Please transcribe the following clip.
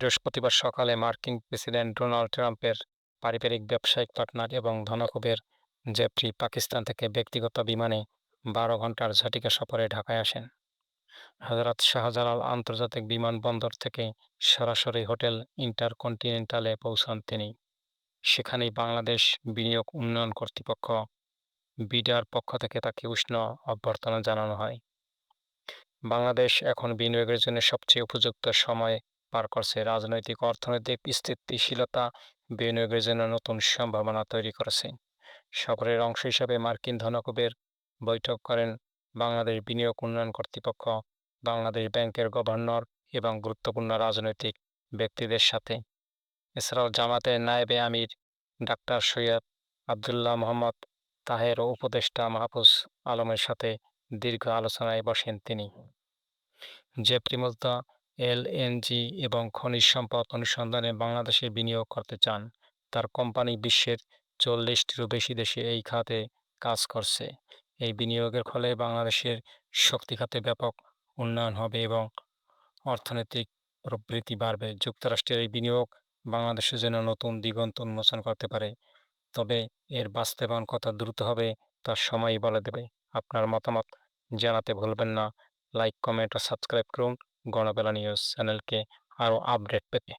বৃহস্পতিবার সকালে মার্কিন প্রেসিডেন্ট ডোনাল্ড ট্রাম্পের পারিবারিক ব্যবসায়িক পার্টনার এবং ধনকুবের জেফ্রি পাকিস্তান থেকে ব্যক্তিগত বিমানে বারো ঘণ্টার ঝাটিকা সফরে ঢাকায় আসেন। হজরত শাহজালাল আন্তর্জাতিক বিমানবন্দর থেকে সরাসরি হোটেল ইন্টারকন্টিনেন্টালে পৌঁছান তিনি। সেখানেই বাংলাদেশ বিনিয়োগ উন্নয়ন কর্তৃপক্ষ বিডার পক্ষ থেকে তাকে উষ্ণ অভ্যর্থনা জানানো হয়। বাংলাদেশ এখন বিনিয়োগের জন্য সবচেয়ে উপযুক্ত সময় পার করছে। রাজনৈতিক, অর্থনৈতিক স্থিতিশীলতা বিনিয়োগের জন্য নতুন সম্ভাবনা তৈরি করেছে। সফরের অংশ হিসাবে মার্কিন ধনকুবের বৈঠক করেন বাংলাদেশ বিনিয়োগ উন্নয়ন কর্তৃপক্ষ, বাংলাদেশ ব্যাংকের গভর্নর এবং গুরুত্বপূর্ণ রাজনৈতিক ব্যক্তিদের সাথে। এছাড়াও জামাতের নায়েবে আমির ডাক্তার সৈয়দ আবদুল্লাহ মোহাম্মদ তাহের উপদেষ্টা মাহফুজ আলমের সাথে দীর্ঘ আলোচনায় বসেন তিনি। যে এলএনজি এবং খনিজ সম্পদ অনুসন্ধানে বাংলাদেশে বিনিয়োগ করতে চান। তার কোম্পানি বিশ্বের চল্লিশটিরও বেশি দেশে এই খাতে কাজ করছে। এই বিনিয়োগের ফলে বাংলাদেশের শক্তি খাতে ব্যাপক উন্নয়ন হবে এবং অর্থনৈতিক প্রবৃদ্ধি বাড়বে। যুক্তরাষ্ট্রের এই বিনিয়োগ বাংলাদেশের জন্য নতুন দিগন্ত উন্মোচন করতে পারে, তবে এর বাস্তবায়ন কত দ্রুত হবে তার সময়ই বলে দেবে। আপনার মতামত জানাতে ভুলবেন না। লাইক, কমেন্ট ও সাবস্ক্রাইব করুন। গণবেলা নিউজ চ্যানেলকে আরও আপডেট পেতে